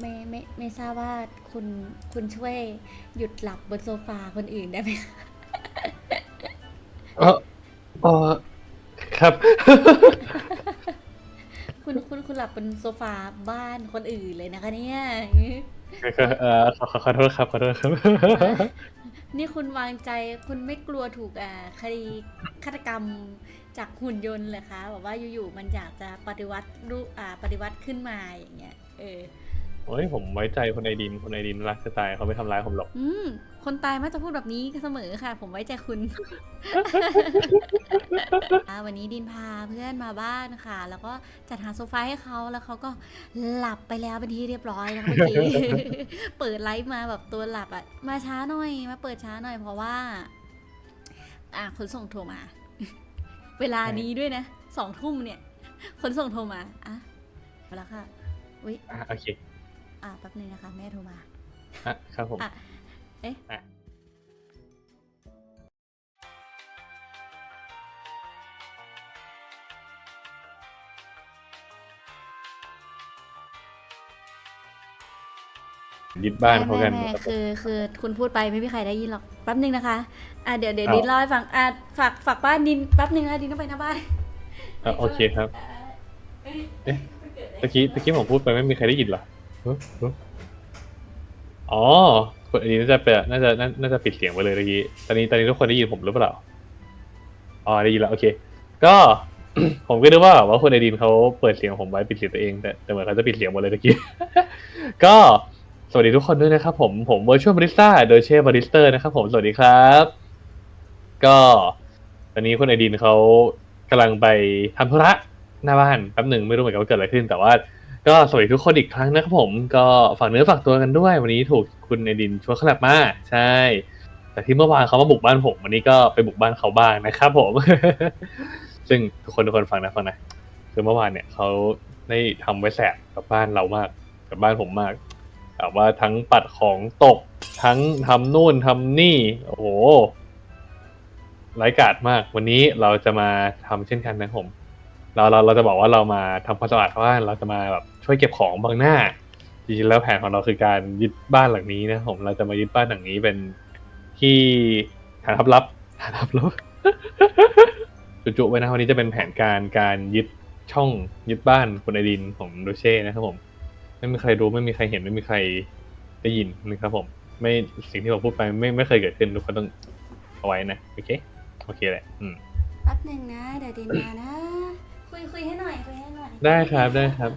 ไม่ไม่ไม่ทราบว่าคุณคุณช่วยหยุดหลับบนโซฟาคนอื่นได้ไหมคะเออเออครับ คุณคุณคุณหลับบนโซฟาบ้านคนอื่นเลยนะคะเนี่ยเออขอขอขอโทษครับขอโทษครับ นี่คุณวางใจคุณไม่กลัวถูกอ่าคดีฆาตกรรมจากหุ่นยนต์เลยคะแบบว่าอยู่ๆมันอยากจะปฏิวัติรูปอ่าปฏิวัติขึ้นมาอย่างเงี้ยเออ โอ้ยผมไว้ใจคนไอดินคนไอดินรักจะตายเขาไม่ทำร้ายผมหรอก อืม คนตายมักจะพูดแบบนี้เสมอค่ะ ผมไว้ใจคุณ อ่าวันนี้ดินพาเพื่อนมาบ้านค่ะ แล้วก็จัดหาโซฟาให้เขาแล้วเขาก็หลับไปแล้วเป็นที่เรียบร้อยนะคะเมื่อกี้ เปิดไลฟ์มาแบบตัวหลับอะ มาช้าหน่อย มาเปิดช้าหน่อยเพราะว่า อ่าขนส่งโทรมา เวลานี้ด้วยนะสองทุ่มเนี่ยขนส่งโทรมาอะเอาละค่ะอุ้ย อะโอเค อ่าแป๊บนึงนะคะ แม่โทรมาอะครับผม อะเอ๊ะอะ ยึดบ้านเขากันไม่ไม่ไม่คือคือคุณพูดไปไม่มีใครได้ยินหรอกแป๊บนึงนะคะอะเดี๋ยวเดี๋ยวอ้าวดินเล่าให้ฟังอะฝากฝากบ้านดินแป๊บนึงนะดินต้องไปหน้าบ้านอะโอเคครับเอ้ยเอ๊ะ ตะกี้ตะกี้ผมพูดไปไม่มีใครได้ยินเหรอเฮ้ยเฮ้ย อ๋อคนอันนี้น่าจะเป็นน่าจะน่าจะปิดเสียงไปเลยตะกี้ตอนนี้ตอนนี้ทุกคนได้ยินผมหรือเปล่าอ๋อได้ยินแล้วโอเค ก็ ผมก็นึกว่าว่าคนไอดินเขาเปิดเสียงผมไว้ปิดเสียงตัวเองแต่แต่เหมือนเขาจะปิดเสียงหมดเลยตะกี้ก็สวัสดีทุกคนด้วยนะครับผมผม Virtual Barista โดยเช่บาริสเตอร์นะครับผมสวัสดีครับ ก็ตอนนี้คุณไอดินเขากำลังไปทำธุระหน้าบ้านแป๊บหนึ่งไม่รู้เหมือนกันว่าเกิดอะไรขึ้น แต่ว่า ก็สวัสดีทุกคนอีกครั้งนะครับผมก็ฝากเนื้อฝากตัวกันด้วย วันนี้ถูกคุณไอดินชวนขลับมาใช่แต่ที่เมื่อวานเขามาบุกบ้านผม วันนี้ก็ไปบุกบ้านเขาบ้างนะครับผม ซึ่งทุกคนทุกคนฟังนะฟังนะคือเมื่อวานเนี่ยเขาได้ทำไว้แสบกับบ้านเรามากกับบ้านผมมากแบบว่าทั้งปัดของตก ทั้งทำนู่นทำนี่โอ้โหไร้กาดมาก วันนี้เราจะมาทำเช่นกันนะผมเราเราเราจะบอกว่าเรามาทำความสะอาดบ้านเราจะมาแบบ ช่วยเก็บของบางหน้าจริงๆแล้วแผนของเราคือการยึดบ้านหลังนี้นะผมเราจะมายึดบ้านหลังนี้เป็นที่ฐานทัพลับฐานทัพลับจุๆไว้นะวันนี้จะเป็นแผนการการยึดช่องยึดบ้านคุณไอดินของโดเช่นะครับผม ไม่มีใครรู้ไม่มีใครเห็นไม่มีใครได้ยินนะครับผม ไม่สิ่งที่ผมพูดไปไม่ไม่เคยเกิดขึ้นทุกคนต้องเอาไว้นะโอเคโอเคแหละอืมแป๊บนึงนะเดี๋ยวดินมานะ คุยคุยให้หน่อยคุยให้หน่อยได้ครับได้ครับ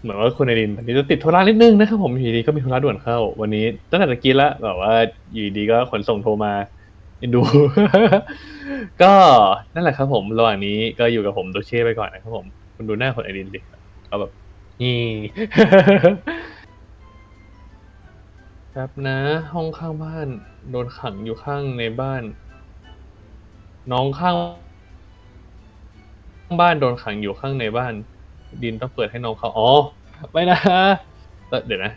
เหมือนว่าคุณไอรินตอนนี้จะติดธุระนิดนึงนะครับผมอยู่ดีก็มีธุระด่วนเข้า วันนี้ตั้งแต่ตะกี้ละแบบว่าอยู่ดีก็ขนส่งโทรมาเอ็นดู ก็นั่นแหละครับผมระหว่างนี้ก็อยู่กับผมโดเช่ไปก่อนนะครับผมคุณดูหน้าคนไอรินดิเขาแบบนี่ครับนะ ห้องข้างบ้าน โดนขังอยู่ข้างในบ้าน น้องข้าง บ้านโดนขังอยู่ข้างในบ้าน ดินต้องเปิดให้น้องเขาอ๋อไม่นะเดี๋ยวนะ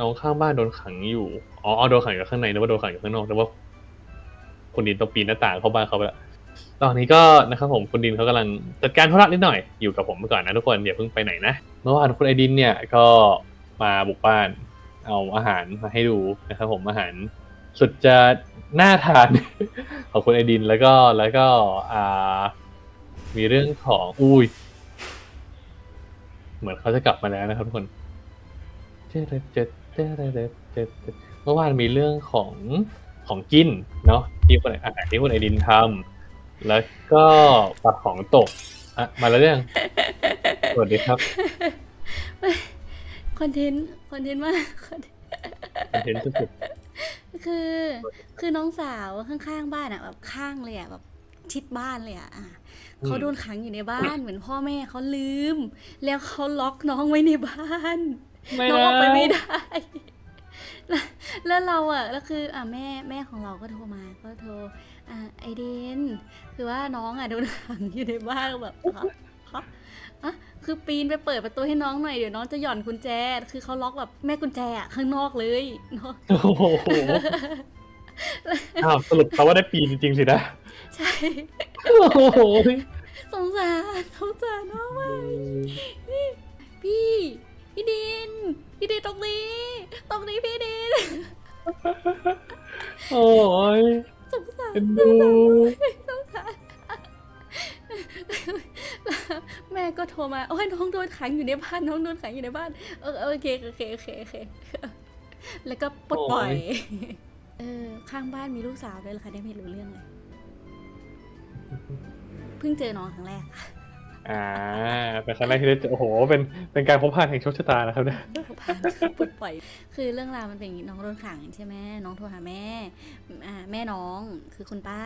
น้องข้างบ้านโดนขังอยู่อ๋อโดนขังอยู่ข้างในนึกว่าโดนขังอยู่ข้างนอกนึกว่าคุณดินต้องปีนหน้าต่างเข้าบ้านเขาไปล้วตอนนี้ก็นะครับผมคุณดินเขากำลังจัดการธุระนิดหน่อยอยู่กับผมไปก่อนนะทุกคนอย่าเพิ่งไปไหนนะเมื่อวานคุณไอดินเนี่ยก็มาบุกบ้าน เอาอาหารมาให้ดูนะครับผมอาหารสุดจะน่าทานของคุณไอดินแล้วก็แล้วก็อ่ามีเรื่องของอุ้ย เหมือนเขาจะกลับมาแล้วนะครับทุกคนเจ็ดเจ็ดเจ็ดเจ็ดเจ็ดเจ็ดเมื่อวานมีเรื่องของของกินเนาะที่คนอาหารที่คุณไอดินทำแล้วก็ปลาของตกอะมาแล้วเรื่องสวัสดีครับคอนเทนต์คอนเทนต์มากคอนเทนต์คอนเทนต์สุดคือ คือน้องสาวข้างๆบ้านอะแบบข้างเลยอะแบบ ชิดบ้านเลยอะอะเขาโดนขังอยู่ในบ้านเหมือนพ่อแม่เขาลืม แล้วเขาล็อกน้องไว้ในบ้านๆไม่น้องออกไปไม่นะได้ แล้วแล้วเราอะ แล้วคืออะแม่แม่ของเราก็โทรมา ก็โทร อะไอเดน คือว่าน้องอะโดนขังอยู่ในบ้านแบบฮะฮะอะคือปีนไปเปิดประตูให้น้องหน่อยเดี๋ยวน้องจะหย่อนกุญแจ คือเขาล็อกแบบแม่กุญแจอะข้างนอกเลยเนาะ โอ้โหอ้าวสรุปเขาว่าได้ปีนจริงๆสินะ ใช่ โอ้โหสงสารสงสารน้องมากพี่พี่ดินตรงนี้ ตรงนี้พี่ดิน โอ้ยสงสารเอ็นดูสงสารแม่ก็โทรมา โอ้ยน้องโดนขังอยู่ในบ้าน น้องโดนขังอยู่ในบ้าน เออเออโอเคโอเคโอเคโอเค แล้วก็ปลดปล่อย เออ ข้างบ้านมีลูกสาวด้วยเหรอคะได้ไม่รู้เรื่องเลย เพิ่งเจอน้องครั้งแรกค่ะอ่าเป็นครั้งแรกที่ได้เจอโอ้โห เป็นเป็นการพบผ่านแห่งโชคชะตานะครับเนี่ยเขาผ่านปลดปล่อย คือเรื่องราวมันเป็นอย่างนี้น้องโดนขังใช่ไหมน้องโทรหาแม่อ่าแม่น้องคือคุณป้า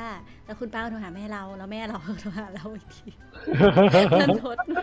แล้วคุณป้าก็โทรหาแม่เราแล้วแม่เราก็โทรหาเราอีกทีมันทดมา